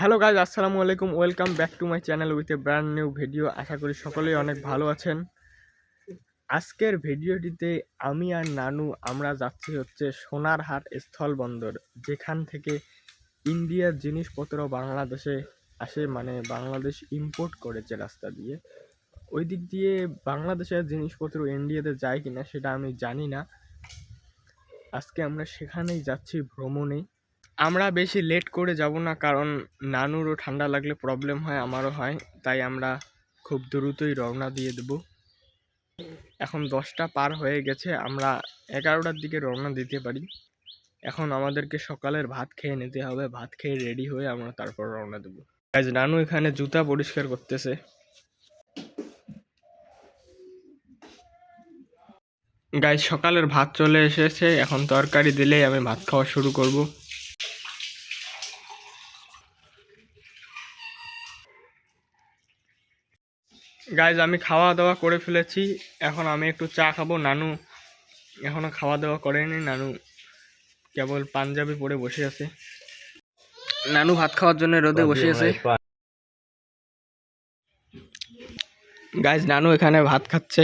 Hello guys আসসালামু আলাইকুম। Welcome back to my channel with a brand new video. আশা করি সকলেই অনেক ভালো আছেন। আজকের ভিডিওটিতে আমি আর নানু, আমরা যাচ্ছি হচ্ছে সোনারহাট স্থলবন্দর, যেখান থেকে ইন্ডিয়ার জিনিসপত্র বাংলাদেশে আসে মানে বাংলাদেশ ইম্পোর্ট করেছে রাস্তা দিয়ে। ওই দিক দিয়ে বাংলাদেশের জিনিসপত্র ইন্ডিয়াতে যায় কিনা সেটা আমি জানি না। আজকে আমরা সেখানেই যাচ্ছি ভ্রমণে। আমরা বেশি লেট করে যাব না, কারণ নানুরও ঠান্ডা লাগলে প্রবলেম হয়, আমারও হয়, তাই আমরা খুব দ্রুতই রওনা দিয়ে দেব। এখন দশটা পার হয়ে গেছে, আমরা এগারোটার দিকে রওনা দিতে পারি। এখন আমাদেরকে সকালের ভাত খেয়ে নিতে হবে, ভাত খেয়ে রেডি হয়ে আমরা তারপর রওনা দেবো। আজ নানু এখানে জুতা পরিষ্কার করতেছে। গাই সকালের ভাত চলে এসেছে, এখন তরকারি দিলেই আমি ভাত খাওয়া শুরু করব। গাইজ আমি খাওয়া দাওয়া করে ফেলেছি। এখন আমি একটু চা খাব। নানু এখনও খাওয়া দাওয়া করেনি। নানু কেবল পাঞ্জাবি পরে বসে আছে। নানু ভাত খাওয়ার জন্য রোদে বসে আছে। গাইজ নানু এখানে ভাত খাচ্ছে।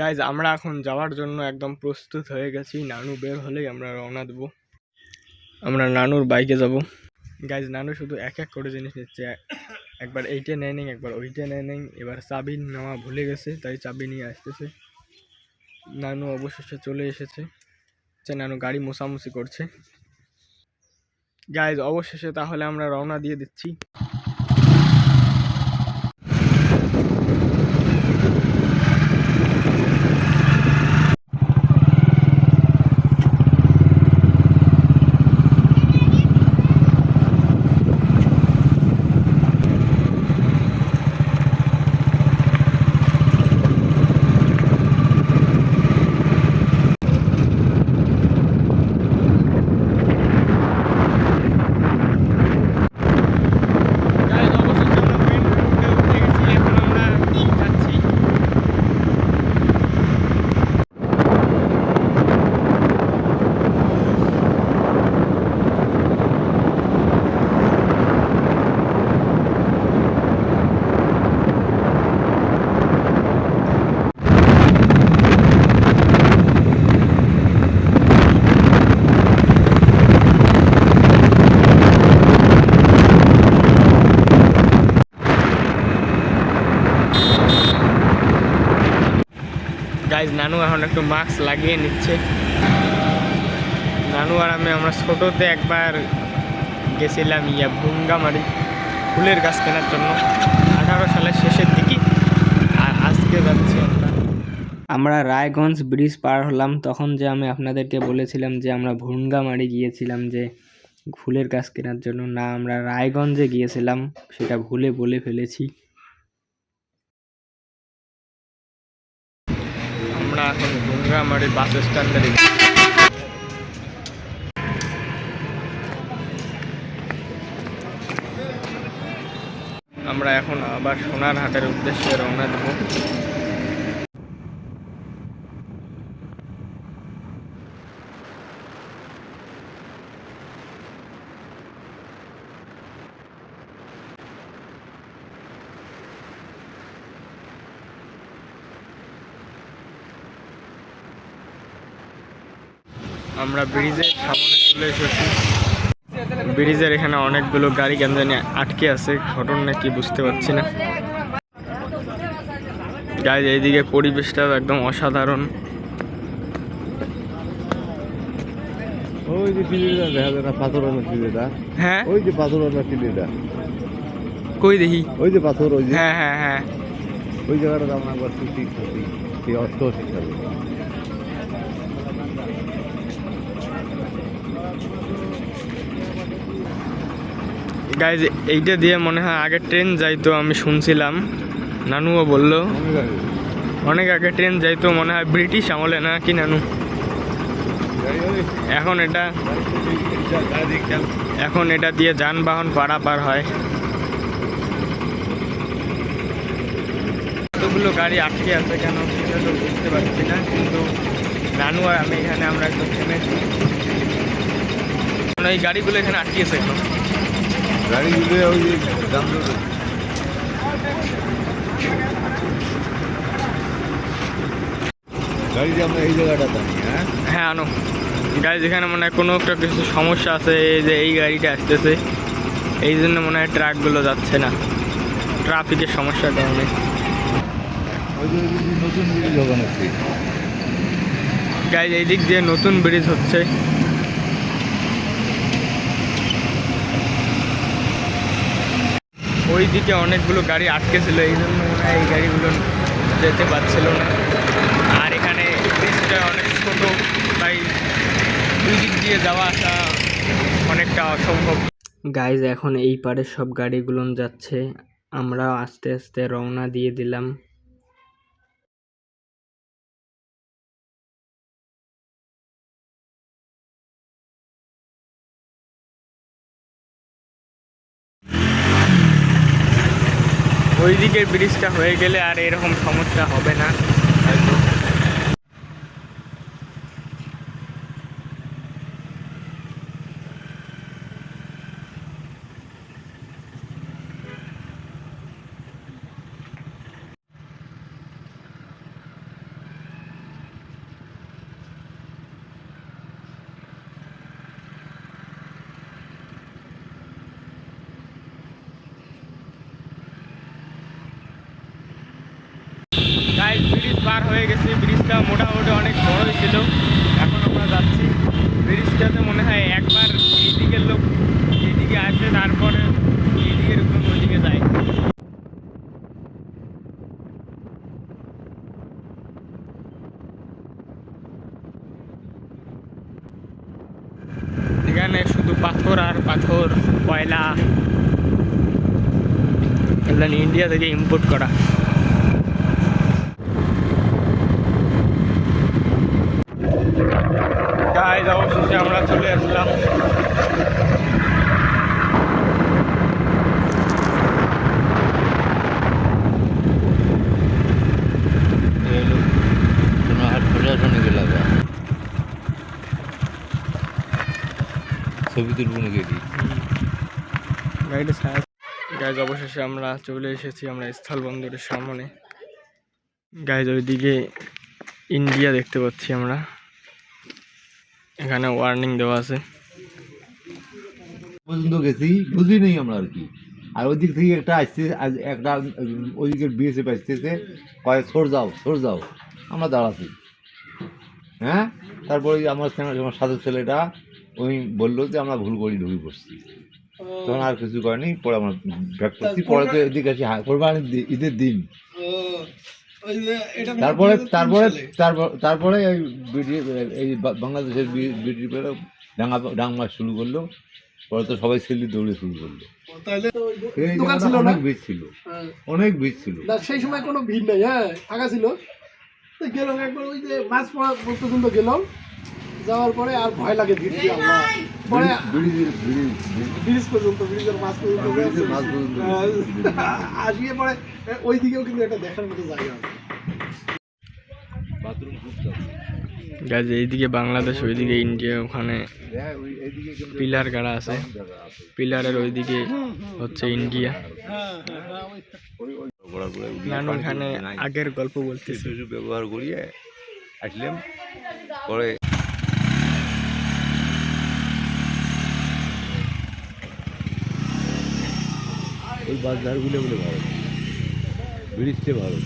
গাইজ আমরা এখন যাওয়ার জন্য একদম প্রস্তুত হয়ে গেছি। নানু বের হলেই আমরা রওনা দেবো। আমরা নানুর বাইকে যাব। গাইজ নানু শুধু এক এক করে জিনিস নিচ্ছে। একবার এইটা নেয় নেই একবার ওইটা নেয় নেই এবার চাবি নেওয়া ভুলে গেছে, তাই চাবি নিয়ে আসতেছে। নানু অবশেষে চলে এসেছে। সে নানু গাড়ি মোছামুছি করছে। গাইজ অবশেষে তাহলে আমরা রওনা দিয়ে দিচ্ছি গাইজ অবশেষে আমরা মেন রোডে উঠে গেছি এখন আমরা যাচ্ছি গাইজ নানু এখন একটু মাস্ক লাগিয়ে নিচ্ছে। নানু আর আমি, আমরা ছোটোতে একবার গেছিলাম ইয়া ভুঙ্গামারি, ফুলের গাছ কেনার জন্য। আঠারো সালের শেষের দিকে। আর আজকে যাচ্ছি আমরা আমরা রায়গঞ্জ ব্রিজ পার হলাম। তখন যে আমি আপনাদেরকে বলেছিলাম যে আমরা ভুঙ্গামারি গিয়েছিলাম যে ফুলের গাছ কেনার জন্য। না, আমরা রায়গঞ্জে গিয়েছিলাম, সেটা ভুলে বলে ফেলেছি। আমরা এখন গঙ্গামারি বাস স্ট্যান্ডে আমরা এখন আবার সোনার হাটের উদ্দেশ্যে রওনা দেব। আমরা ব্রিজের সামনে চলে এসেছি। ব্রিজের এখানে অনেকগুলো গাড়ি কেন জানি আটকে আছে ঘটনা কি বুঝতে পারছি না। গাড়ি এইদিকে পরিবেশটা একদম অসাধারণ। ওই যে টিভিটা দেখা যায় না পাথর আনার টিভিটা হ্যাঁ? ওই যে পাথর টিভিটা কই দেখি? ওই যে পাথর ওই যে। হ্যাঁ হ্যাঁ হ্যাঁ। ওই জায়গাটা আমরা একবার সেই গাইজ এইটা দিয়ে মনে হয় আগে ট্রেন যাইতো আমি শুনছিলাম। নানুও বলল। অনেক আগে। ট্রেন যাইতো, মনে হয় ব্রিটিশ আমলে না কি নানু? এখন এটা এখন এটা দিয়ে যানবাহন পারাপার হয়। কতগুলো গাড়ি আটকে আছে কেন সেটা তো বুঝতে পারছি না, কিন্তু নানু আর আমি এখানে আমরা একটু থেমেছি। ওই গাড়িগুলো এখানে আটকিয়েছে এখন গাড়িগুলো ওই দাম গাড়ি যে আমরা এই জায়গাটা দামি হ্যাঁ? হ্যাঁ আনো। গাড়ি যেখানে মনে হয় কোনো একটা কিছু সমস্যা আছে এই যে এই গাড়িটা আসতেছে এই জন্য মনে হয় ট্রাকগুলো যাচ্ছে না। ট্রাফিকের সমস্যার কারণে। নতুন ব্রিজ আছে গাইজ এই দিক দিয়ে নতুন ব্রিজ হচ্ছে ওই দিকে অনেকগুলো গাড়ি আটকে ছিল এই জন্য এই গাড়িগুলো যেতে পারছিল না। আর এখানে ব্রিজটা অনেক ছোটো, তাই দুই দিক দিয়ে যাওয়া আসা অনেকটা অসম্ভব। গাইজ এখন এই পারে সব গাড়িগুলো যাচ্ছে। আমরা আস্তে আস্তে রওনা দিয়ে দিলাম। ওই দিকের ব্রিজটা হয়ে গেলে আর এরকম সমস্যা হবে না হয়তো গাইজ ব্রিজ পার হয়ে গেছে, ব্রিজটা মোটামুটি অনেক বড়ই ছিল। এখন আমরা যাচ্ছি। ব্রিজটাতে মনে হয় একবার এইদিকের লোক এইদিকে আসে, তারপরে এইদিকের উপর ওইদিকে যায়। এখানে শুধু পাথর আর পাথর, কয়লা। ইন্ডিয়া থেকে ইম্পোর্ট করা গাইজ অবশেষে আমরা সাহেব গাইজ অবশেষে আমরা চলে এসেছি, আমরা স্থল বন্দরের সামনে। গাইজ ওইদিকে ইন্ডিয়া দেখতে পাচ্ছি আমরা। এখানে ওয়ার্নিং দেওয়া আছে। পর্যন্ত গেছি বুঝি নেই আমরা আর কি। আর ওই দিক থেকে একটা আসছে একটা উম, ওই দিকের বিএসএফ আসতেছে কয়ে সর যাও সর যাও আমরা দাঁড়াচ্ছি হ্যাঁ? তারপরে আমার আমার সাথে ছেলেটা ওই বলল যে আমরা ভুল করে ঢুকে পড়ছি। তখন আর কিছু করেনি পরে আমরা ব্যাক করছি। পরে তো এদিকে আসি হা- কোরবানির ঈদের দিন। তারপরে তারপরে তারপর তারপরে এই বাংলাদেশের বিডিপি ডাঙ্গা ডাঙ্গা শুরু করল। পরে তো সবাই ছেলে দৌড়ে শুরু করল। ওই অনেক ভিড় ছিল। হ্যাঁ। অনেক ভিড় ছিল। সেই সময় কোনো ভিড় নেই হ্যাঁ ফাঁকা ছিল। তো গেলাম একবার ওই যে মাছ পর্যন্ত গেলাম। যাওয়ার পরে আর ভয় লাগে ভিড় দিয়ে আমরা। পরে ব্রিজ পর্যন্ত ব্রিজের মাছ পর্যন্ত মাছ পর্যন্ত হ্যাঁ, আসিয়ে পরে ওইদিকেও কিন্তু একটা দেখার মতো জায়গা আছে। গাইজ এইদিকে বাংলাদেশ, ওইদিকে ইন্ডিয়া, ওখানে পিলার গাড়া আছে। পিলারের ওইদিকে হচ্ছে ইন্ডিয়া। আগের গল্প বলতেছে। কিছু ব্যবহার করিয়ে আসলাম। পরে ওই বাজারগুলো বলে ভালো। ব্রিজটা ভালো।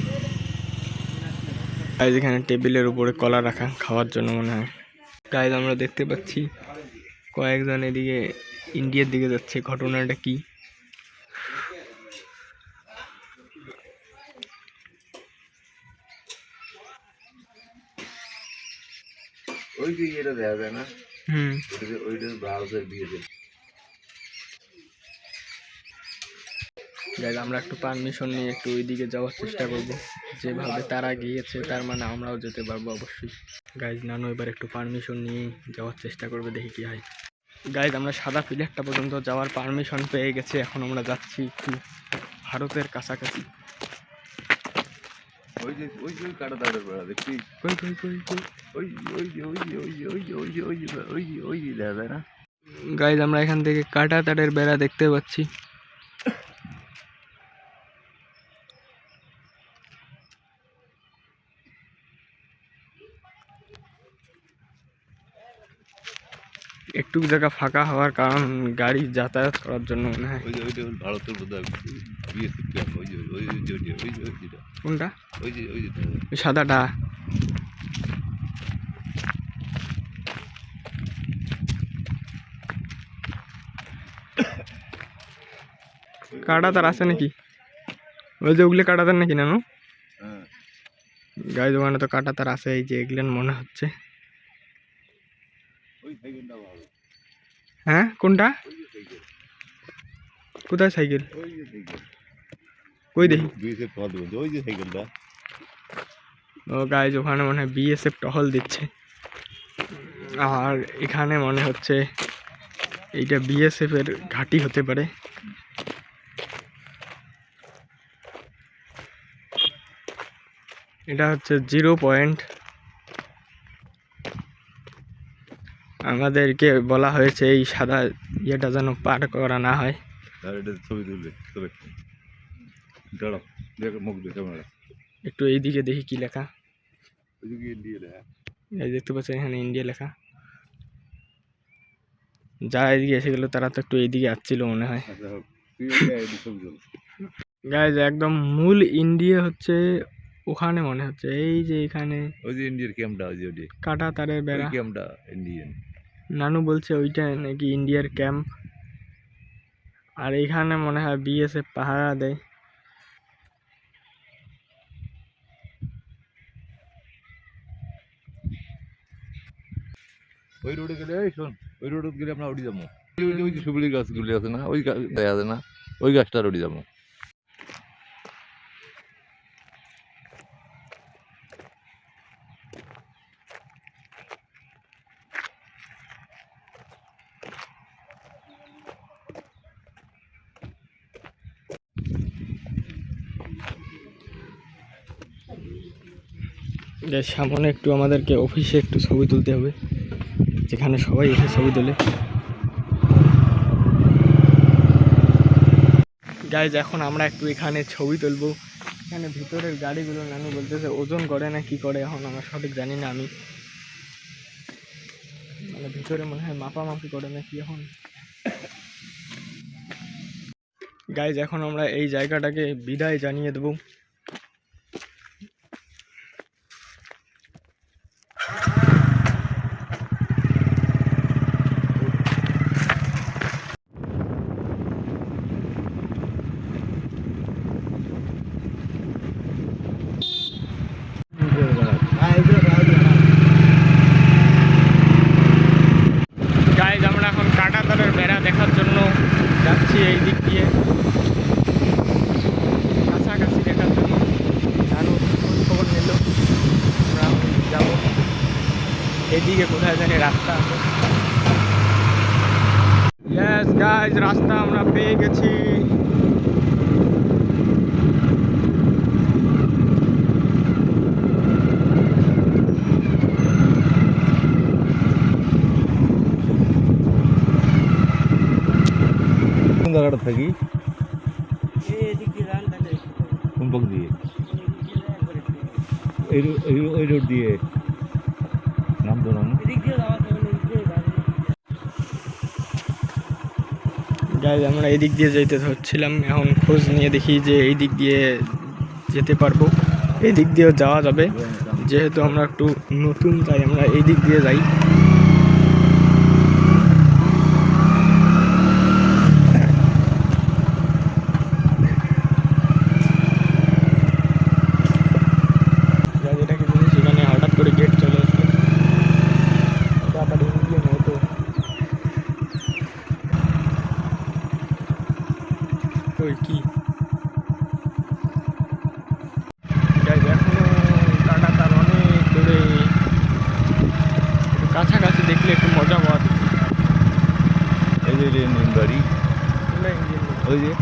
গাইজ এখানে টেবিলের উপরে কলা রাখা খাওয়ার জন্য মনে হয়। গাইজ আমরা দেখতে পাচ্ছি কয়েকজন এদিকে ইন্ডিয়ার দিকে যাচ্ছে। ঘটনাটা কি? ওই যে এটা দেখা যায় না? হুম। ওইটা ওইটা ভারতের বিয়েতে গাইজ আমরা একটু পারমিশন নিয়ে একটু ওইদিকে যাওয়ার চেষ্টা করব যেভাবে তারা গিয়েছে তার মানে আমরাও যেতে পারব অবশ্যই গাইজ নানু এবার একটু পারমিশন নিয়ে যাওয়ার চেষ্টা করবে দেখি কি হয় গাইজ আমরা সাদা প্লেটটা পর্যন্ত যাওয়ার পারমিশন পেয়ে গেছে এখন আমরা যাচ্ছি একটু ভারতের কাছাকাছি ওই যে ওই যে কাটা বেড়া দেখছি কই কই কই কই ওই ওই যে ওই যে ওই যে ওই যে ওই যে ওই যে ওই যে ওই যে দেখা না গাইজ আমরা এখান থেকে কাটা তারের বেড়া দেখতে পাচ্ছি একটু জায়গা ফাঁকা হওয়ার কারণ গাড়ি যাতায়াত করার জন্য মনে হয়। ভারতের কোনটা? সাদাটা। কাটা তার আছে নাকি? ওই যে ওগুলো কাটা তার নাকি নানু? গাড়ি দোকানে তো কাটা তার আছে এই যে এগুলেন মনে হচ্ছে। হ্যাঁ কোনটা? কোথায় সাইকেল? ওই দেখি? ওই যে সাইকেলটা ও গাইজ ওখানে মনে হয় বিএসএফ টহল দিচ্ছে। আর এখানে মনে হচ্ছে এইটা বিএসএফ এর ঘাঁটি হতে পারে। এটা হচ্ছে জিরো পয়েন্ট আমাদেরকে বলা হয়েছে এই সাদা ইয়েটা যেন পার করা না হয়। একটু এইদিকে দেখি কি লেখা। দেয় এই দেখতে পাচ্ছেন এখানে ইন্ডিয়া লেখা। যারা এদিকে এসে গেলো তারা তো একটু এইদিকে আসছিল মনে হয়। আচ্ছা গাইজ একদম মূল ইন্ডিয়া হচ্ছে ওখানে মনে হচ্ছে এই যে এখানে ওই যে ইন্ডিয়ার ক্যাম্পটা ওই যে কাটা তারের বেড়া। ক্যাম্পটা ইন্ডিয়ান নানু বলছে ওইটা নাকি ইন্ডিয়ার ক্যাম্প। আর এখানে মনে হয় বিএসএফ পাহারা দেয়। ওই রোডে গেলে, এই শোন, ওই রোডে গেলে আমরা উঠে যাব। ওই যে- ওই গাছগুলি আছে না, ওই গা- দেখা আছে না, ওই গাছটার উঠে যাব। যে সামনে একটু আমাদেরকে অফিসে একটু ছবি তুলতে হবে। যেখানে সবাই এসে ছবি তোলে। গাইজ এখন আমরা একটু এখানে ছবি তুলবো। এখানে ভিতরের গাড়িগুলো নানু বলতেছে, ওজন করে না কি করে? এখন আমরা সঠিক জানি না আমি। মানে ভিতরে মনে হয় মাপামাপি করে না কি এখন। গাইজ এখন আমরা এই জায়গাটাকে বিদায় জানিয়ে দেবো গাইজ আমরা এখন কাটাতারের বেড়া দেখার জন্য যাচ্ছি এই দিক দিয়ে কাছাকাছি দেখার জন্য নানু খোঁজ খবর নিল আমরা এখন যাব এদিকে কোথায় জানি রাস্তা আছে ইয়েস গাইজ রাস্তা আমরা পেয়ে গেছি কোন জায়গাটা থাকি কোন পক্ষ দিয়ে এই রো- এই রো- ওই রোড দিয়ে গাইজ আমরা এদিক দিক দিয়ে যেতে ধরছিলাম এখন খোঁজ নিয়ে দেখি যে এই দিক দিয়ে যেতে পারব। এই দিক দিয়েও যাওয়া যাবে। যেহেতু আমরা একটু নতুন, তাই আমরা এই দিক দিয়ে যাই Guys, এটা কি জিনিস এখানে হঠাৎ করে গেট চলে আসলো এটা আবার ইন্ডিয়ান হতো ওই কি Guys, এখনও কাটা তার অনেক দূরে একটু কাছাকাছি দেখলে একটু মজা পাওয়া যেত। এই যে ইন্ডিয়ান বাড়ি এগুলো Indian না। ওই যে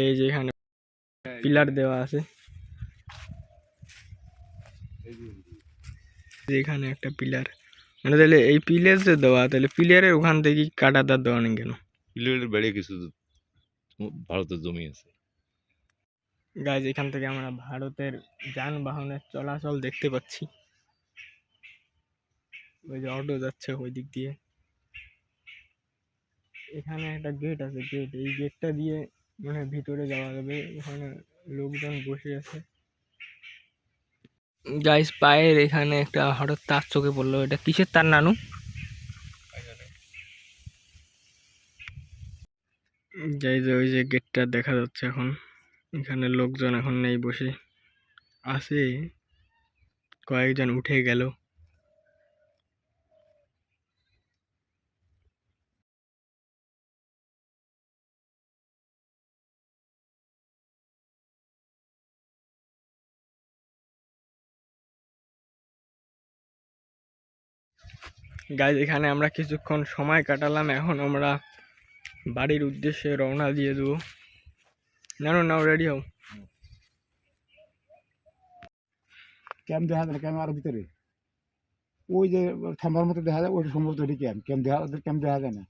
এই যে এখানে পিলার দেওয়া আছে। এখানে একটা পিলার। মানে তাহলে এই পিলার যে দেওয়া তাহলে পিলারের ওখান থেকে কাটা কাটাতার দেওয়া নেই কেন? বিলের বেড়ে কিছু ভারতের জমি আছে। গাছ এখান থেকে আমরা ভারতের যানবাহনের চলাচল দেখতে পাচ্ছি। ওই যে অটো যাচ্ছে ওই দিক দিয়ে। এখানে একটা গেট আছে গেট এই গেটটা দিয়ে মানে ভিতরে যাওয়া যাবে এখানে লোকজন বসে আছে। গাইস পায়ের এখানে একটা হঠাৎ তার চোখে পড়ল। এটা কিসের তার নানু? যাই যে ওই যে গেটটা দেখা যাচ্ছে এখন। এখানে লোকজন এখন নেই বসে। আছে। কয়েকজন উঠে গেল। গাইজ এখানে আমরা কিছুক্ষণ সময় কাটালাম এখন আমরা বাড়ির উদ্দেশ্যে রওনা দিয়ে দেবো। নাও নাও রেডি হও। ক্যাম্প দেখা যায় না ক্যাম্প আরও ভিতরে। ওই যে থাম্বার মতো দেখা যায় ওইটা সম্ভবত ওইটি ক্যাম্প ক্যাম্প দেখা ক্যাম্প দেখা যায় না।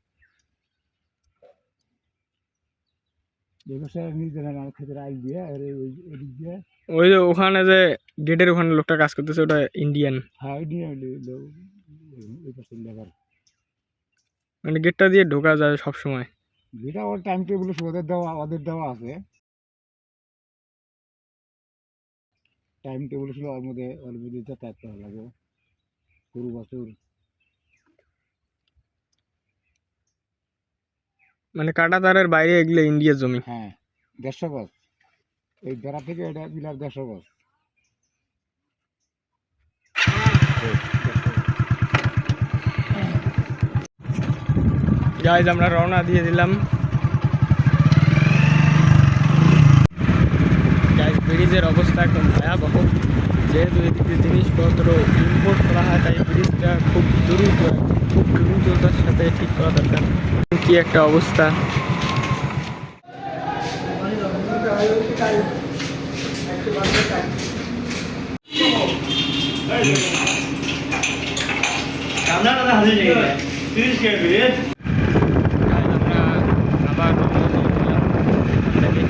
ওই যে ওখানে যে গেটের ওখানে লোকটা কাজ করতেছে ওটা ইন্ডিয়ান হ্যাঁ নিয়ে মানে গেটটা দিয়ে ঢোকা যায় সব সময় যেটা ওর টাইম টেবিল ওদের দেওয়া ওদের দেওয়া আছে। টাইম টেবিল ছিল ওর মধ্যে ওর মধ্যে যাতায়াত করা লাগে। গরু বাছুর। মানে কাটা তারের বাইরে এগুলো ইন্ডিয়ার জমি। হ্যাঁ দেড়শো গজ। এই বেড়া থেকে এটা বিলার দেড়শো গজ। গাইজ আমরা রওনা দিয়ে দিলাম। গাইজ ব্রিজের অবস্থা একদম ভয়াবহ। যেহেতু এদিকে জিনিসপত্র ইম্পোর্ট করা হয়, তাই ব্রিজটা খুব দ্রুত, খুব দ্রুততার সাথে ঠিক করা দরকার। কি একটা অবস্থা। গাইজ আমরা আবার রওনা দিয়ে দিলাম এখান থেকে।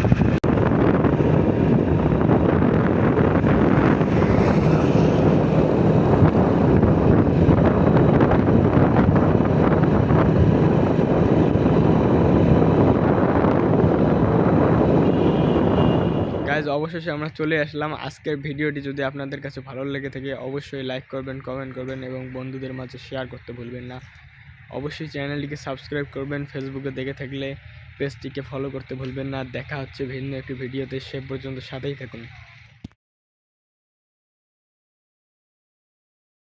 গাইজ অবশেষে আমরা চলে আসলাম। আজকের ভিডিওটি যদি আপনাদের কাছে ভালো লেগে থাকে, অবশ্যই লাইক করবেন কমেন্ট করবেন এবং বন্ধুদের মাঝে শেয়ার করতে ভুলবেন না। অবশ্যই চ্যানেলটিকে সাবস্ক্রাইব করবেন ফেসবুকে দেখে থাকলে পেজটিকে ফলো করতে ভুলবেন না। দেখা হচ্ছে ভিন্ন একটি ভিডিওতে। সে পর্যন্ত সাথেই থাকুন।